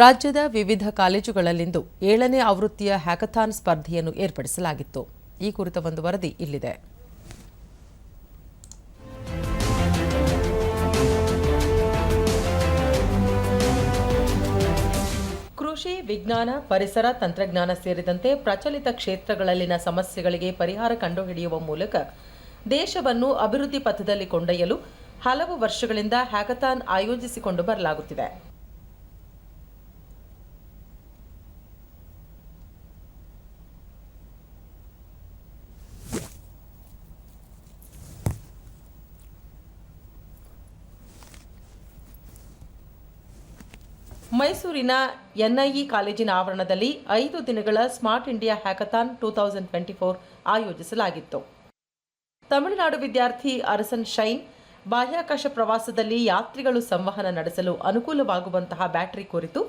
ರಾಜ್ಯದ ವಿವಿಧ ಕಾಲೇಜುಗಳಲ್ಲಿಂದು ಏಳನೇ ಆವೃತ್ತಿಯ ಹ್ಯಾಕಥಾನ್ ಸ್ಪರ್ಧೆಯನ್ನು ಏರ್ಪಡಿಸಲಾಗಿತ್ತು. ಈ ಕುರಿತ ಒಂದು ವರದಿ ಇಲ್ಲಿದೆ. ಕೃಷಿ ವಿಜ್ಞಾನ, ಪರಿಸರ, ತಂತ್ರಜ್ಞಾನ ಸೇರಿದಂತೆ ಪ್ರಚಲಿತ ಕ್ಷೇತ್ರಗಳಲ್ಲಿನ ಸಮಸ್ಯೆಗಳಿಗೆ ಪರಿಹಾರ ಕಂಡುಹಿಡಿಯುವ ಮೂಲಕ ದೇಶವನ್ನು ಅಭಿವೃದ್ಧಿ ಪಥದಲ್ಲಿ ಕೊಂಡೊಯ್ಯಲು ಹಲವು ವರ್ಷಗಳಿಂದ ಹ್ಯಾಕಥಾನ್ ಆಯೋಜಿಸಿಕೊಂಡು ಬರಲಾಗುತ್ತಿದೆ. ಮೈಸೂರಿನ ಎನ್ಐಇ ಕಾಲೇಜಿನ ಆವರಣದಲ್ಲಿ ಐದು ದಿನಗಳ smart India hackathon two thousand twenty four ಆಯೋಜಿಸಲಾಗಿತ್ತು ತಮಿಳುನಾಡು ವಿದ್ಯಾರ್ಥಿ ಅರಸನ್ ಶೈನ್ ಬಾಹ್ಯಾಕಾಶ ಪ್ರವಾಸದಲ್ಲಿ ಯಾತ್ರಿಗಳು ಸಂವಹನ ನಡೆಸಲು ಅನುಕೂಲವಾಗುವಂತಹ ಬ್ಯಾಟರಿ ಕುರಿತು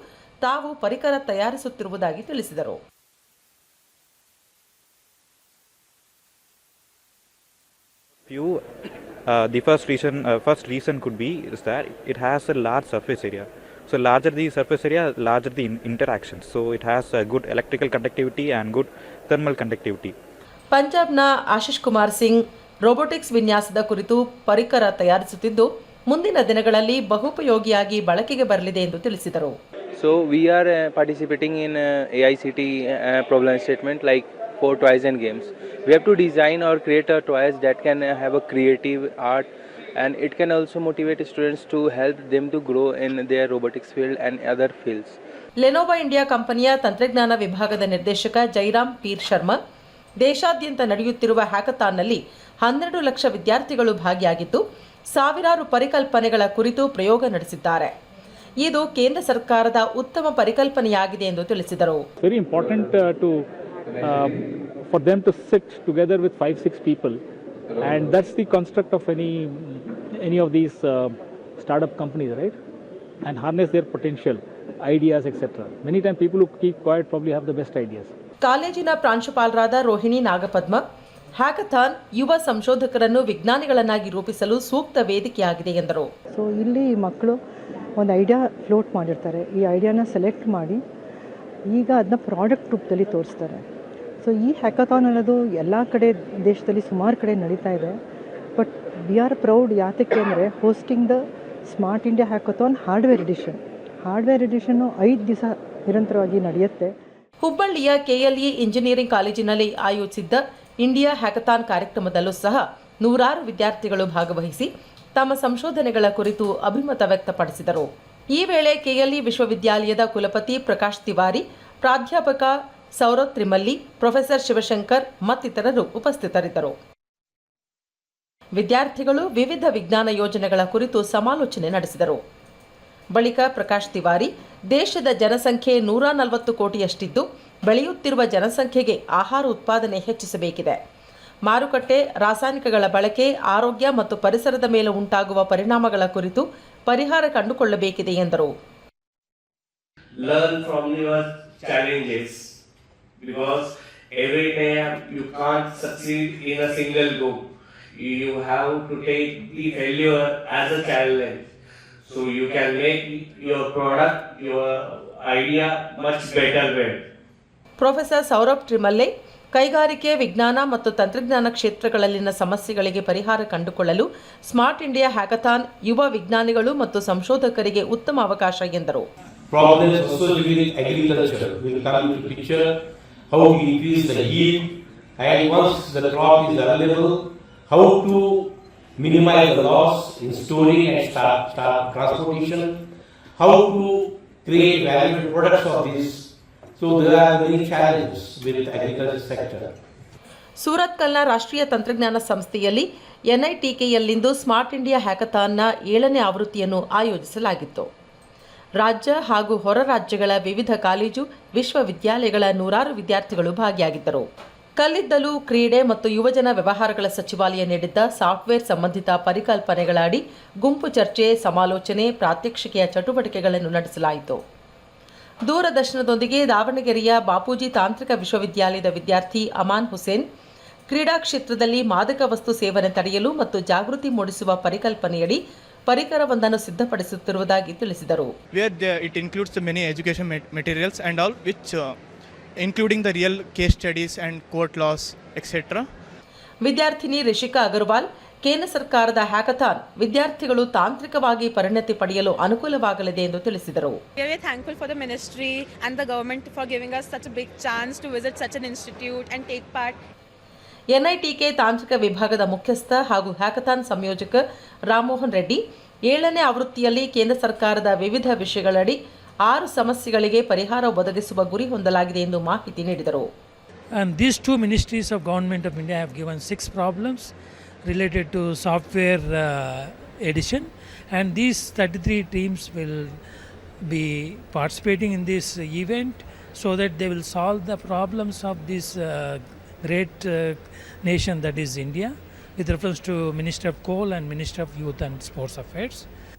ತಾವು ಪರಿಕರ ತಯಾರಿಸುತ್ತಿರುವುದಾಗಿ ತಿಳಿಸಿದರು Few, uh, the first reason, uh, first reason could be is that it has a large surface area. So larger the surface area, larger the in- interactions. So it has a good electrical conductivity and good thermal conductivity. ಪಂಜಾಬ್ನ Ashish Kumar Singh robotics ವಿನ್ಯಾಸದ ಕುರಿತು ಪರಿಕರ ತಯಾರಿಸುತ್ತಿದ್ದು ಮುಂದಿನ ದಿನಗಳಲ್ಲಿ ಬಹುಪಯೋಗಿಯಾಗಿ ಬಳಕೆಗೆ ಬರಲಿದೆ ಎಂದು ತಿಳಿಸಿದರು So we are uh, participating in uh, AICT uh, problem statement like for toys and games. We have to design or create a toys that can uh, have a creative art and it can also motivate students to help them to grow in their robotics field and other fields. Lenovo India ಕಂಪನಿಯ ತಂತ್ರಜ್ಞಾನ ವಿಭಾಗದ ನಿರ್ದೇಶಕ Jairam peer Sharma ದೇಶಾದ್ಯಂತ ನಡೆಯುತ್ತಿರುವ ಹ್ಯಾಕಥಾನ್ನಲ್ಲಿ ಹನ್ನೆರಡು ಲಕ್ಷ ವಿದ್ಯಾರ್ಥಿಗಳು ಭಾಗಿಯಾಗಿದ್ದು ಸಾವಿರಾರು ಪರಿಕಲ್ಪನೆಗಳ ಕುರಿತು ಪ್ರಯೋಗ ನಡೆಸಿದ್ದಾರೆ ಇದು ಕೇಂದ್ರ ಸರ್ಕಾರದ ಉತ್ತಮ ಪರಿಕಲ್ಪನೆಯಾಗಿದೆ ಎಂದು ತಿಳಿಸಿದರು very important uh, to um, for them to sit together with five six people and that's the construct of any any of these uh, startup companies right and harness their potential ideas etc many times people who keep quiet probably have the best ideas ಕಾಲೇಜಿನ ಪ್ರಾಂಶುಪಾಲರಾದ Rohini Nagapadma hackathon ಯುವ ಸಂಶೋಧಕರನ್ನು ವಿಜ್ಞಾನಿಗಳನ್ನಾಗಿ ರೂಪಿಸಲು ಸೂಕ್ತ ವೇದಿಕೆಯಾಗಿದೆ ಎಂದರು so ಇಲ್ಲಿ ಮಕ್ಕಳು ಒಂದು ಐಡಿಯಾ ಫ್ಲೋಟ್ ಮಾಡಿರ್ತಾರೆ ಈ ಐಡಿಯಾನ ಸೆಲೆಕ್ಟ್ ಮಾಡಿ ಈಗ ಅದನ್ನ ಪ್ರಾಡಕ್ಟ್ ರೂಪದಲ್ಲಿ ತೋರಿಸ್ತಾರೆ ಸೊ ಈ ಹ್ಯಾಕಥಾನ್ ಅನ್ನೋದು ಎಲ್ಲ ಕಡೆ ದೇಶದಲ್ಲಿ ಸುಮಾರು ಕಡೆ ನಡೀತಾ ಇದೆ. ಬಟ್ ವಿ ಆರ್ ಪ್ರೌಡ್ ಯಾತಕ್ಕೆ ಅಂದರೆ hosting the smart India hackathon hardware edition hardware ಎಡಿಷನ್ನು ಐದು ದಿವಸ ನಿರಂತರವಾಗಿ ನಡೆಯುತ್ತೆ. ಹುಬ್ಬಳ್ಳಿಯ ಕೆಎಲ್ಇ ಇಂಜಿನಿಯರಿಂಗ್ ಕಾಲೇಜಿನಲ್ಲಿ ಆಯೋಜಿಸಿದ್ದ ಇಂಡಿಯಾ ಹ್ಯಾಕಥಾನ್ ಕಾರ್ಯಕ್ರಮದಲ್ಲೂ ಸಹ ನೂರಾರು ವಿದ್ಯಾರ್ಥಿಗಳು ಭಾಗವಹಿಸಿ ತಮ್ಮ ಸಂಶೋಧನೆಗಳ ಕುರಿತು ಅಭಿಮತ ವ್ಯಕ್ತಪಡಿಸಿದರು. ಈ ವೇಳೆ ಕೆಎಲ್ಇ ವಿಶ್ವವಿದ್ಯಾಲಯದ ಕುಲಪತಿ ಪ್ರಕಾಶ್ ತಿವಾರಿ, ಪ್ರಾಧ್ಯಾಪಕ ಸೌರವ್ ತ್ರಿಮಲ್ಲಿ ಪ್ರೊಫೆಸರ್ ಶಿವಶಂಕರ್ ಮತ್ತಿತರರು ಉಪಸ್ಥಿತರಿದ್ದರು. ವಿದ್ಯಾರ್ಥಿಗಳು ವಿವಿಧ ವಿಜ್ಞಾನ ಯೋಜನೆಗಳ ಕುರಿತು ಸಮಾಲೋಚನೆ ನಡೆಸಿದರು. ಬಳಿಕ ಪ್ರಕಾಶ್ ತಿವಾರಿ, ದೇಶದ ಜನಸಂಖ್ಯೆ ನೂರ ನಲವತ್ತು ಕೋಟಿಯಷ್ಟಿದ್ದು ಬೆಳೆಯುತ್ತಿರುವ ಜನಸಂಖ್ಯೆಗೆ ಆಹಾರ ಉತ್ಪಾದನೆ ಹೆಚ್ಚಿಸಬೇಕಿದೆ. ಮಾರುಕಟ್ಟೆ, ರಾಸಾಯನಿಕಗಳ ಬಳಕೆ, ಆರೋಗ್ಯ ಮತ್ತು ಪರಿಸರದ ಮೇಲೆ ಉಂಟಾಗುವ ಪರಿಣಾಮಗಳ ಕುರಿತು ಪರಿಹಾರ ಕಂಡುಕೊಳ್ಳಬೇಕಿದೆ ಎಂದರು learn from your challenges because every time you can't succeed in a single go. You have to take the failure as a challenge. So you can make your product, your idea much better way. Professor Saurabh Trimalle ಕೈಗಾರಿಕೆ ವಿಜ್ಞಾನ ಮತ್ತು ತಂತ್ರಜ್ಞಾನ ಕ್ಷೇತ್ರಗಳಲ್ಲಿನ ಸಮಸ್ಯೆಗಳಿಗೆ ಪರಿಹಾರ ಕಂಡುಕೊಳ್ಳಲು smart India hackathon ಯುವ ವಿಜ್ಞಾನಿಗಳು ಮತ್ತು ಸಂಶೋಧಕರಿಗೆ ಉತ್ತಮ ಅವಕಾಶ ಎಂದರು how to increase the yield, and once the crop is available, how to minimize the loss in storing and start, start transportation, how to create valuable products of this. So there are many challenges with the agriculture sector. ಸೂರತ್ಕಲ್ನ ರಾಷ್ಟ್ರೀಯ ತಂತ್ರಜ್ಞಾನ ಸಂಸ್ಥೆಯಲ್ಲಿ ಎನ್ಐಟಿಕೆಯಲ್ಲಿಂದು smart India ಹ್ಯಾಕಥಾನ್ನ ಏಳನೇ ಆವೃತ್ತಿಯನ್ನು ಆಯೋಜಿಸಲಾಗಿತ್ತು ರಾಜ್ಯ ಹಾಗೂ ಹೊರ ರಾಜ್ಯಗಳ ವಿವಿಧ ಕಾಲೇಜು, ವಿಶ್ವವಿದ್ಯಾಲಯಗಳ ನೂರಾರು ವಿದ್ಯಾರ್ಥಿಗಳು ಭಾಗಿಯಾಗಿದ್ದರು. ಕಲ್ಲಿದ್ದಲು, ಕ್ರೀಡೆ ಮತ್ತು ಯುವಜನ ವ್ಯವಹಾರಗಳ ಸಚಿವಾಲಯ ನೀಡಿದ್ದ ಸಾಫ್ಟ್ವೇರ್ ಸಂಬಂಧಿತ ಪರಿಕಲ್ಪನೆಗಳ ಅಡಿ ಗುಂಪು ಚರ್ಚೆ, ಸಮಾಲೋಚನೆ, ಪ್ರಾತ್ಯಕ್ಷಿಕೆಯ ಚಟುವಟಿಕೆಗಳನ್ನು ನಡೆಸಲಾಯಿತು. ದೂರದರ್ಶನದೊಂದಿಗೆ ದಾವಣಗೆರೆಯ ಬಾಪೂಜಿ ತಾಂತ್ರಿಕ ವಿಶ್ವವಿದ್ಯಾಲಯದ ವಿದ್ಯಾರ್ಥಿ ಅಮಾನ್ ಹುಸೇನ್, ಕ್ರೀಡಾ ಕ್ಷೇತ್ರದಲ್ಲಿ ಮಾದಕ ವಸ್ತು ಸೇವನೆ ತಡೆಯಲು ಮತ್ತು ಜಾಗೃತಿ ಮೂಡಿಸುವ ಪರಿಕಲ್ಪನೆಯಡಿ ಪರಿಕರವೊಂದನ್ನು ಸಿದ್ಧಪಡಿಸುತ್ತಿರುವುದಾಗಿ ತಿಳಿಸಿದರು. It includes many education materials and all which including the real case studies and court laws etcetera ವಿದ್ಯಾರ್ಥಿನಿ ರಿಷಿಕಾ ಅಗರ್ವಾಲ್ ಕೇಂದ್ರ ಸರ್ಕಾರದ ಹ್ಯಾಕಥಾನ್ ವಿದ್ಯಾರ್ಥಿಗಳು ತಾಂತ್ರಿಕವಾಗಿ ಪರಿಣತಿ ಪಡೆಯಲು ಅನುಕೂಲವಾಗಲಿದೆ ಎಂದು ತಿಳಿಸಿದರು. Thankful for the ministry and the government for giving us such big chance to visit such an institute and take part NITK ತಾಂತ್ರಿಕ ವಿಭಾಗದ ಮುಖ್ಯಸ್ಥ ಹಾಗೂ ಹ್ಯಾಕಥಾನ್ ಸಂಯೋಜಕ ರಾಮಮೋಹನ್ ರೆಡ್ಡಿ ಏಳನೇ ಆವೃತ್ತಿಯಲ್ಲಿ ಕೇಂದ್ರ ಸರ್ಕಾರದ ವಿವಿಧ ವಿಷಯಗಳಡಿ ಆರು ಸಮಸ್ಯೆಗಳಿಗೆ ಪರಿಹಾರ ಒದಗಿಸುವ ಗುರಿ ಹೊಂದಲಾಗಿದೆ ಎಂದು ಮಾಹಿತಿ ನೀಡಿದರು And these two ministries of government of India have given six problems related to software uh, edition, and these 33 teams will be participating in this event so that they will solve the problems of uh, great uh, nation that is India with reference to Minister of Coal and Minister of Youth and Sports Affairs.